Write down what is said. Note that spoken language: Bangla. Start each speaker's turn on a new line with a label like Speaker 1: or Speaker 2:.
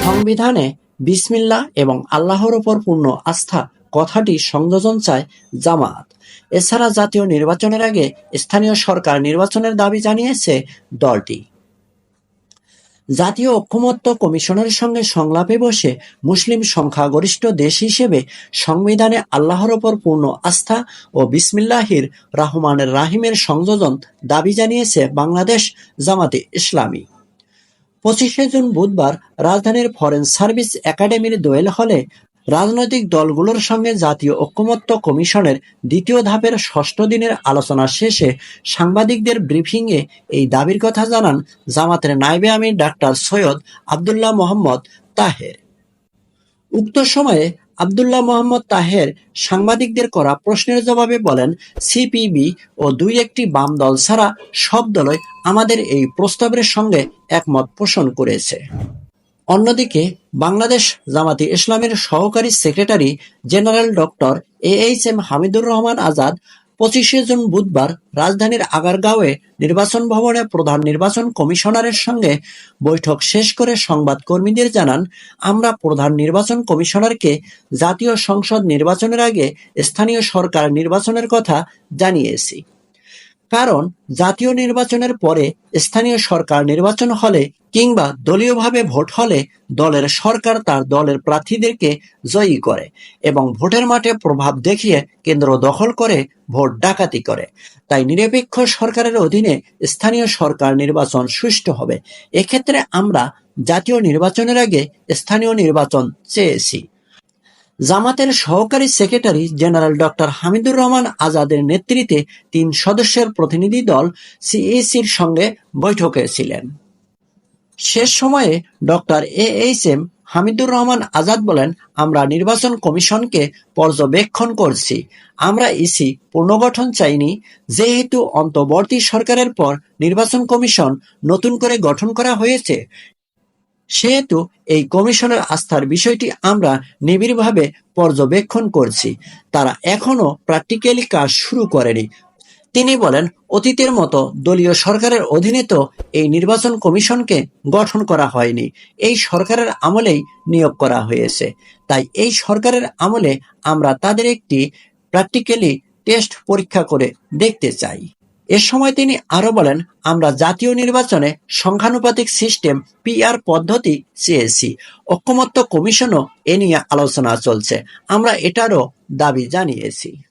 Speaker 1: সংবিধানে বিসমিল্লাহ এবং আল্লাহর ওপর পূর্ণ আস্থা কথাটি সংযোজন চায় জামাত। এছাড়া জাতীয় নির্বাচনের আগে স্থানীয় সরকার নির্বাচনের দাবি জানিয়েছে দলটি। জাতীয় ঐক্যমত্য কমিশনের সঙ্গে সংলাপে বসে মুসলিম সংখ্যাগরিষ্ঠ দেশ হিসেবে সংবিধানে আল্লাহর ওপর পূর্ণ আস্থা ও বিসমিল্লাহির রহমানের রাহিমের সংযোজন দাবি জানিয়েছে বাংলাদেশ জামাতে ইসলামী। পঁচিশে জুন বুধবার রাজধানীর ফরেন সার্ভিস একাডেমির দোয়েল হলে রাজনৈতিক দলগুলোর সঙ্গে জাতীয় ঐক্যমত্য কমিশনের দ্বিতীয় ধাপের ষষ্ঠ দিনের আলোচনা শেষে সাংবাদিকদের ব্রিফিংয়ে এই দাবির কথা জানান জামাতের নাইবে আমির ডাক্তার সৈয়দ আবদুল্লাহ মোহাম্মদ তাহের। উক্ত সময়ে আবদুল্লাহ মোহাম্মদ তাহের সাংবাদিকদের করা প্রশ্নের জবাবে বলেন, সিপিবি ও দুই একটি বাম দল ছাড়া সব দলই আমাদের এই প্রস্তাবের সঙ্গে একমত পোষণ করেছে। অন্যদিকে, বাংলাদেশ জামাতি ইসলামের সহকারী secretary general doctor A H M Hamidur Rahman Azad পঁচিশে জুন বুধবার রাজধানীর আগারগাঁওয়ে নির্বাচন ভবনে প্রধান নির্বাচন কমিশনারের সঙ্গে বৈঠক শেষ করে সংবাদ কর্মীদের জানান, আমরা প্রধান নির্বাচন কমিশনারকে জাতীয় সংসদ নির্বাচনের আগে স্থানীয় সরকার নির্বাচনের কথা জানিয়েছি। কারণ জাতীয় নির্বাচনের পরে স্থানীয় সরকার নির্বাচন হলে কিংবা দলীয়ভাবে ভোট হলে দলের সরকার তার দলের প্রার্থীদেরকে জয়ী করে এবং ভোটের মাঠে প্রভাব দেখিয়ে কেন্দ্র দখল করে ভোট ডাকাতি করে। তাই নিরপেক্ষ সরকারের অধীনে স্থানীয় সরকার নির্বাচন সুষ্ঠু হবে। এক্ষেত্রে আমরা জাতীয় নির্বাচনের আগে স্থানীয় নির্বাচন চেয়েছি। জামাতের সহকারী secretary general doctor Hamidur Rahman আজাদের নেতৃত্বে তিন সদস্যের প্রতিনিধি দল সিএসির সঙ্গে বৈঠকে ছিলেন। শেষ সময়ে doctor A H M Hamidur Rahman Azad বলেন, আমরা নির্বাচন কমিশনকে পর্যবেক্ষণ করছি। আমরা ইসি পুনর্গঠন চাইনি। যেহেতু অন্তর্বর্তী সরকারের পর নির্বাচন কমিশন নতুন করে গঠন করা হয়েছে সেহেতু এই কমিশনের আস্থার বিষয়টি আমরা নিবিড়ভাবে পর্যবেক্ষণ করছি। তারা এখনও প্র্যাকটিক্যালি কাজ শুরু করেনি। তিনি বলেন, অতীতের মতো দলীয় সরকারের অধীনে তো এই নির্বাচন কমিশনকে গঠন করা হয়নি। এই সরকারের আমলেই নিয়োগ করা হয়েছে। তাই এই সরকারের আমলে আমরা তাদের একটি প্র্যাকটিক্যালি টেস্ট পরীক্ষা করে দেখতে চাই। এ সময় তিনি আরও বলেন, আমরা জাতীয় নির্বাচনে সংখ্যানুপাতিক সিস্টেম পিআর পদ্ধতি চেয়েছি। ঐক্যমত্য কমিশনও এ নিয়ে আলোচনা চলছে। আমরা এটারও দাবি জানিয়েছি।